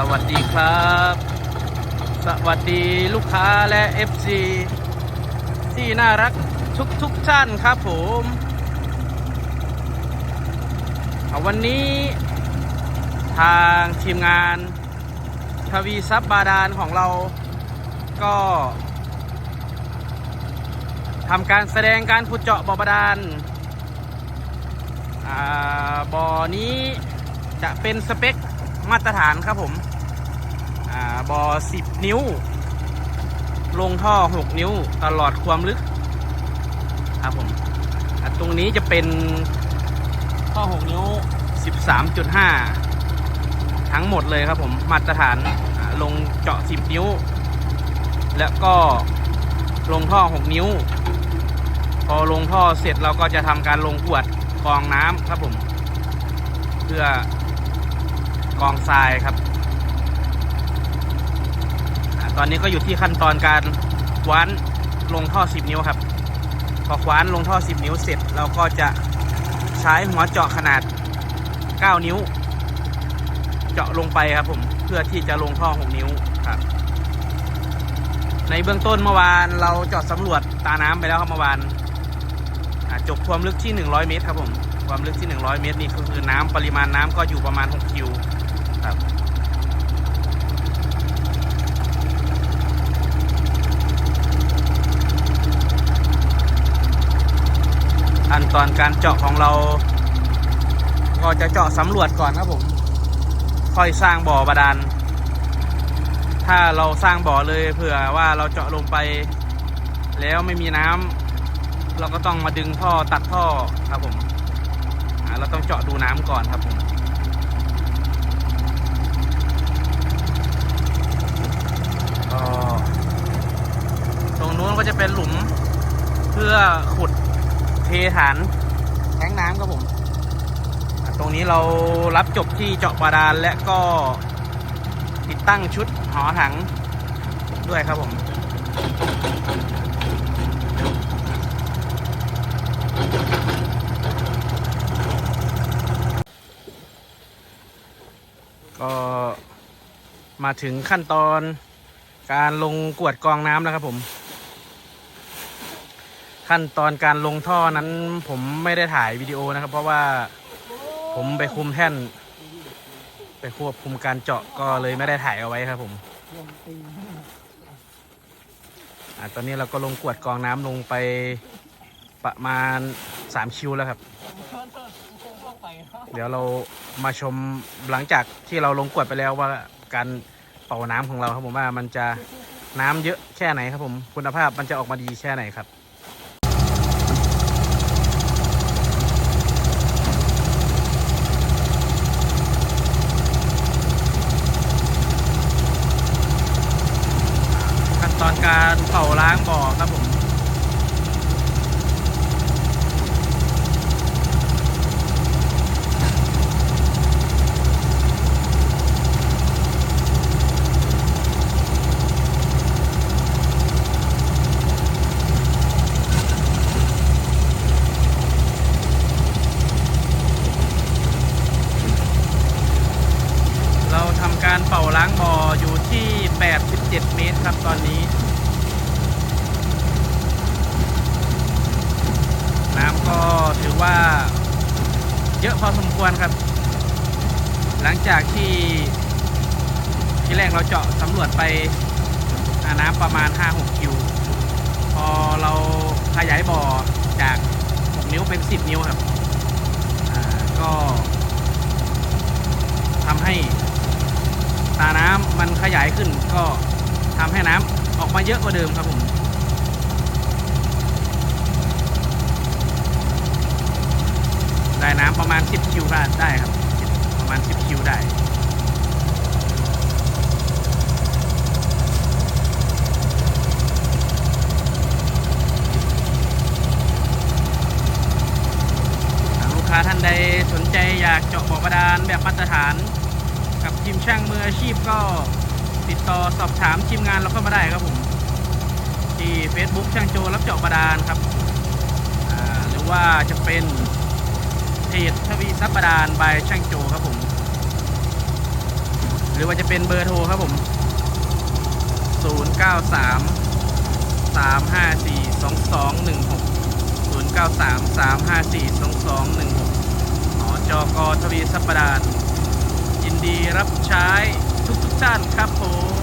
สวัสดีครับ สวัสดีลูกค้าและ FC ที่น่ารักทุกทุกท่านครับผมวันนี้ทางทีมงานทวีซับบาดาลของเราก็ทำการแสดงการขุดเจาะบ่อบาดาลบ่อนี้จะเป็นสเปค มาตรฐานครับผมอ่าบ่อ10นิ้ว ลงท่อ6นิ้วตลอดความลึก ครับผมอะตรงนี้จะเป็นท่อ6นิ้ว13.5ทั้งหมดเลยครับผมมาตรฐานลงเจาะ10นิ้ว แล้วก็ลงท่อ6นิ้ว พอลงท่อเสร็จเราก็จะทำการลงขวดกรองน้ำครับผม เพื่อ กองทรายครับ ตอนนี้ก็อยู่ที่ขั้นตอนการคว้านลงท่อ 10 นิ้วครับ พอคว้านลงท่อ 10 นิ้วเสร็จเราก็จะใช้หัวเจาะขนาด 9 นิ้ว เจาะลงไปครับผมเพื่อที่จะลงท่อ 6 นิ้วครับ ในเบื้องต้นเมื่อวานเราเจาะสำรวจตาน้ำไปแล้วครับเมื่อวานจบความลึกที่ 100 เมตรครับผมความลึกที่ 100 เมตรนี่ก็คือน้ำปริมาณน้ำก็อยู่ประมาณ 6 คิว ครับ ขั้นตอนการเจาะของเรา ก็จะเจาะสำรวจก่อนครับผม ค่อยสร้างบ่อบาดาล ถ้าเราสร้างบ่อเลยเผื่อว่าเราเจาะลงไป แล้วไม่มีน้ำเราก็ต้องมาดึงท่อตัดท่อครับผมเราต้องเจาะดูน้ำก่อนครับผมก็ตรง นู้นก็จะเป็นหลุม เพื่อขุดเทฐานแทงน้ำครับผมอ่าตรงนี้เรารับจบที่เจาะบาดาลและก็ติดตั้งชุดหอถังด้วยครับผมก็มาถึงขั้นตอนการลงกวดกรองน้ำแล้วครับผม ขั้นตอนการลงท่อนั้นผมไม่ได้ถ่ายวิดีโอนะครับ เพราะว่าผมไปคุมแท่น ไปควบคุมการเจาะก็เลยไม่ได้ถ่ายเอาไว้ครับผมอตอนนี้เราก็ลงกวดกองน้ำลงไปประมาณ 3 คิวแล้วครับ เดี๋ยวเรามาชมหลังจากที่เราลงกวดไปแล้วว่าการเป่าน้ำของเราครับผมว่ามันจะน้ำเยอะแค่ไหนครับผม คุณภาพมันจะออกมาดีแค่ไหนครับ ตอนการเป่าล้างบ่อครับผม เราทำการเป่าล้างบ่ออยู่ที่ 7 เมตรครับตอนนี้ น้ำก็ถือว่า เยอะพอสมควรครับ หลังจากที่ที่แรกเราเจาะสำรวจไปน้ำประมาณ 5-6 คิว พอเราขยายบ่อจาก 6 นิ้วเป็น 10 นิ้วครับก็ทำให้ตาน้ำมันขยายขึ้นก็ ทำให้น้ำออกมาเยอะกว่าเดิมครับผมได้น้ำประมาณ 10 คิวได้ครับ ประมาณ 10 คิวได้หากลูกค้าท่านใดสนใจอยากเจาะบ่อบาดาลแบบมาตรฐาน กับทีมช่างมืออาชีพก็ ติดต่อสอบถามทีมงานเราเข้ามาได้ครับผม ที่ Facebook ช่างโจรับเจาะบาดานครับหรือว่าจะเป็นเพจทวีซับย์บดานใบช่างโจครับผม หรือว่าจะเป็นเบอร์โทรครับผม 093 354 2216 093 354 2216หอจอกทวีซับย์บดานยินดีรับใช้ ชั่นครับผม